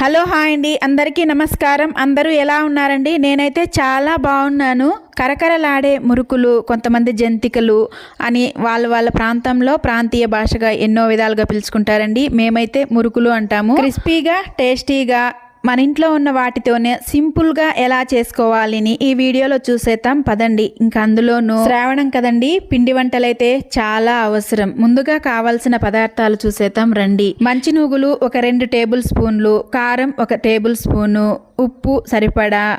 Hello hi అండి అందరికీ నమస్కారం. అందరూ ఎలా ఉన్నారండి? నేనైతే చాలా బాగున్నాను. కరకరలాడే మురుకులు కొంతమంది జంతికలు అని వాళ్ళ వాళ్ళ ప్రాంతంలో ప్రాంతీయ భాషగా ఎన్నో విధాలుగా పిలుచుకుంటారండి. మేమైతే మురుకులు అంటాము. క్రిస్పీగా టేస్టీగా మన ఇంట్లో ఉన్న వాటితోనే సింపుల్గా ఎలా చేసుకోవాలని ఈ వీడియోలో చూసేద్దాం. పదండి. ఇంకా అందులోనూ శ్రావణం కదండి. పిండి వంటలైతే చాలా అవసరం. ముందుగా కావాల్సిన పదార్థాలు చూసేద్దాం. రండి. మంచి నూగులు ఒక రెండు టేబుల్ స్పూన్లు కారం ఒక టేబుల్ స్పూను ఉప్పు సరిపడా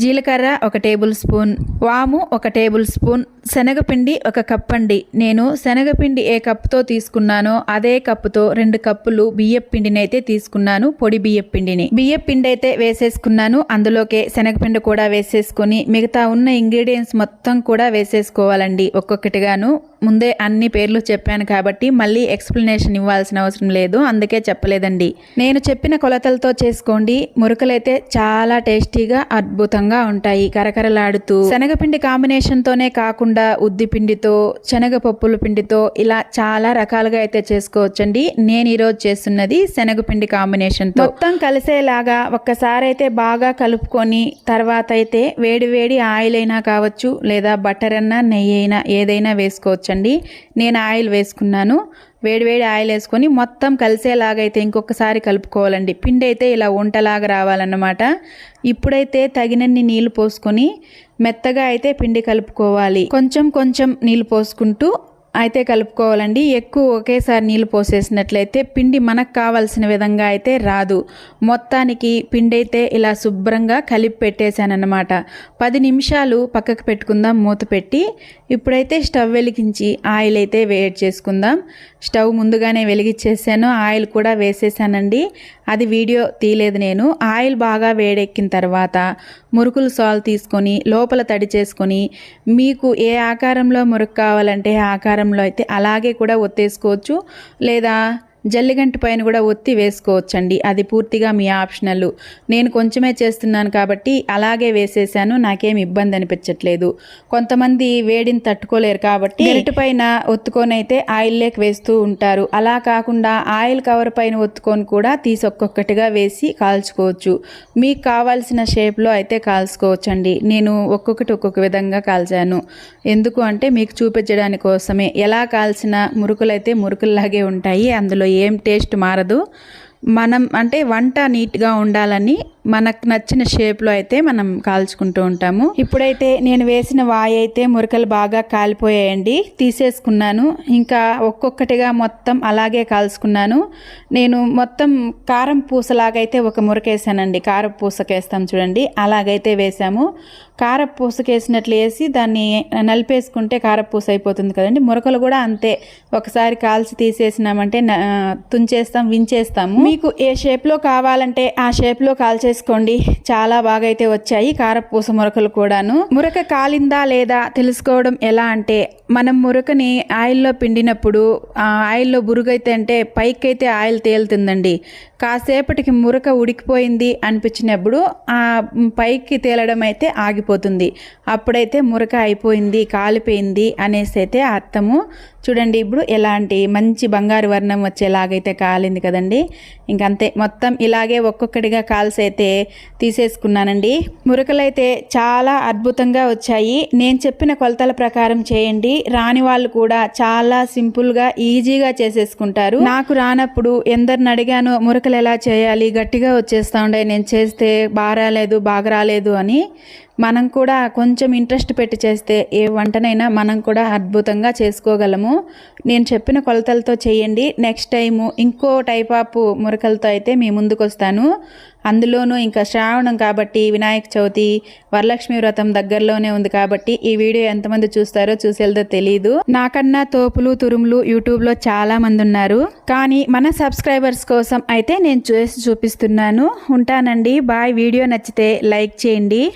జీలకర్ర ఒక టేబుల్ స్పూన్ వాము ఒక టేబుల్ స్పూన్ శనగపిండి ఒక కప్ అండి నేను శనగపిండి ఏ కప్తో తీసుకున్నానో అదే కప్పుతో రెండు కప్పులు బియ్యపు పిండిని అయితే తీసుకున్నాను పొడి బియ్యపు పిండిని బియ్యపు పిండి అయితే వేసేసుకున్నాను అందులోకే శనగపిండి కూడా వేసేసుకొని మిగతా ఉన్న ఇంగ్రీడియంట్స్ మొత్తం కూడా వేసేసుకోవాలండి ఒక్కొక్కటిగాను. ముందే అన్ని పేర్లు చెప్పాను కాబట్టి మళ్ళీ ఎక్స్ప్లెనేషన్ ఇవ్వాల్సిన అవసరం లేదు అందుకే చెప్పలేదండి. నేను చెప్పిన కొలతలతో చేసుకోండి మురుకలైతే చాలా టేస్టీగా అద్భుతంగా ఉంటాయి. కరకరలాడుతూ శనగపిండి కాంబినేషన్ తోనే కాకుండా ఉద్ది పిండితో శనగపప్పుల పిండితో ఇలా చాలా రకాలుగా అయితే చేసుకోవచ్చండి. నేను ఈరోజు చేస్తున్నది శనగపిండి కాంబినేషన్తో. మొత్తం కలిసేలాగా ఒక్కసారి అయితే బాగా కలుపుకొని తర్వాత అయితే వేడి వేడి ఆయిల్ అయినా కావచ్చు లేదా బటర్ అన్నా నెయ్యి అయినా ఏదైనా వేసుకోవచ్చండి. నేను ఆయిల్ వేసుకున్నాను. వేడివేడి ఆయిల్ వేసుకొని మొత్తం కలిసేలాగా అయితే ఇంకొకసారి కలుపుకోవాలండి. పిండి అయితే ఇలా వంటలాగా రావాలన్నమాట. ఇప్పుడైతే తగినన్ని నీళ్ళు పోసుకొని మెత్తగా అయితే పిండి కలుపుకోవాలి. కొంచెం కొంచెం నీళ్ళు పోసుకుంటూ అయితే కలుపుకోవాలండి. ఎక్కువ ఒకేసారి నీళ్ళు పోసేసినట్లయితే పిండి మనకు కావాల్సిన విధంగా అయితే రాదు. మొత్తానికి పిండి అయితే ఇలా శుభ్రంగా కలిపి పెట్టేశానన్నమాట. పది నిమిషాలు పక్కకు పెట్టుకుందాం మూత పెట్టి. ఇప్పుడైతే స్టవ్ వెలిగించి ఆయిల్ అయితే వేడి చేసుకుందాం. స్టవ్ ముందుగానే వెలిగించేసాను ఆయిల్ కూడా వేసేసానండి. అది వీడియో తీయలేదు నేను. ఆయిల్ బాగా వేడెక్కిన తర్వాత మురుకులు సాల్ తీసుకొని లోపల తడి చేసుకొని మీకు ఏ ఆకారంలో మురుకు కావాలంటే ఆకారం ఆకారంలో అయితే అలాగే కూడా ఒత్తేసుకోవచ్చు. లేదా జల్లిగంటి పైన కూడా ఒత్తి వేసుకోవచ్చండి. అది పూర్తిగా మీ ఆప్షనల్. నేను కొంచెమే చేస్తున్నాను కాబట్టి అలాగే వేసేసాను. నాకేం ఇబ్బంది అనిపించట్లేదు. కొంతమంది వేడిని తట్టుకోలేరు కాబట్టి గరిట పైన ఒత్తుకొని అయితే ఆయిల్ లేక వేస్తూ ఉంటారు. అలా కాకుండా ఆయిల్ కవర్ పైన ఒత్తుకొని కూడా తీసి ఒక్కొక్కటిగా వేసి కాల్చుకోవచ్చు. మీకు కావాల్సిన షేప్లో అయితే కాల్చుకోవచ్చండి. నేను ఒక్కొక్కటి ఒక్కొక్క విధంగా కాల్చాను. ఎందుకు అంటే మీకు చూపించడానికి కోసమే ఎలా కాల్చిన మురుకులైతే మురుకుల్లాగే ఉంటాయి. అందులో ఏం టేస్ట్ మారదు. మనం అంటే వంట నీట్గా ఉండాలని మనకు నచ్చిన షేప్లో అయితే మనం కాల్చుకుంటూ ఉంటాము. ఇప్పుడైతే నేను వేసిన వాయి అయితే మురకలు బాగా కాలిపోయాయండి. తీసేసుకున్నాను. ఇంకా ఒక్కొక్కటిగా మొత్తం అలాగే కాల్చుకున్నాను. నేను మొత్తం కారం పూసలాగైతే ఒక మురకేసానండి. కారం పూసకేస్తాం చూడండి. అలాగైతే వేసాము. కారపు పూసకేసినట్లు వేసి దాన్ని నలిపేసుకుంటే కారపూస అయిపోతుంది కదండి. మురకలు కూడా అంతే. ఒకసారి కాల్చి తీసేసినామంటే తుంచేస్తాం వించేస్తాము. మీకు ఏ షేప్లో కావాలంటే ఆ షేప్లో వేసుకోండి. చాలా బాగా అయితే వచ్చాయి. కారపూస మురకలు కూడాను. మురక కాలిందా లేదా తెలుసుకోవడం ఎలా అంటే మనం మురకని ఆయిల్లో పిండినప్పుడు ఆ ఆయిల్లో బురుగైతే అంటే పైకి అయితే ఆయిల్ తేలుతుందండి. కాసేపటికి మురక ఉడికిపోయింది అనిపించినప్పుడు ఆ పైకి తేలడం అయితే ఆగిపోతుంది. అప్పుడైతే మురక అయిపోయింది కాలిపోయింది అనేసి అయితే అర్థము. చూడండి ఇప్పుడు ఎలాంటి మంచి బంగారు వర్ణం వచ్చేలాగైతే కాలింది కదండి. ఇంకంతే మొత్తం ఇలాగే ఒక్కొక్కటిగా కాల్స్ అయితే తీసేసుకున్నానండి. మురకలైతే చాలా అద్భుతంగా వచ్చాయి. నేను చెప్పిన కొలతల ప్రకారం చేయండి. రాని వాళ్ళు కూడా చాలా సింపుల్గా ఈజీగా చేసేసుకుంటారు. నాకు రానప్పుడు ఎందరిని అడిగానో మురకలు ఎలా చేయాలి? గట్టిగా వచ్చేస్తా ఉండే నేను చేస్తే బాగా రాలేదు బాగా రాలేదు అని మనం కూడా కొంచెం ఇంట్రెస్ట్ పెట్టి చేస్తే ఏ వంటనైనా మనం కూడా అద్భుతంగా చేసుకోగలము. నేను చెప్పిన కొలతలతో చేయండి. నెక్స్ట్ టైము ఇంకో టైప్ ఆఫ్ మురకలతో అయితే మీ ముందుకు వస్తాను అందులోనూ ఇంకా శ్రావణం కాబట్టి వినాయక చవితి వరలక్ష్మి వ్రతం దగ్గరలోనే ఉంది కాబట్టి ఈ వీడియో ఎంతమంది చూస్తారో చూసేదో తెలియదు నాకన్నా తోపులు తురుములు యూట్యూబ్లో చాలా మంది ఉన్నారు. కానీ మన సబ్స్క్రైబర్స్ కోసం అయితే నేను చేసి చూపిస్తున్నాను. ఉంటానండి. బాయ్. వీడియో నచ్చితే లైక్ చేయండి.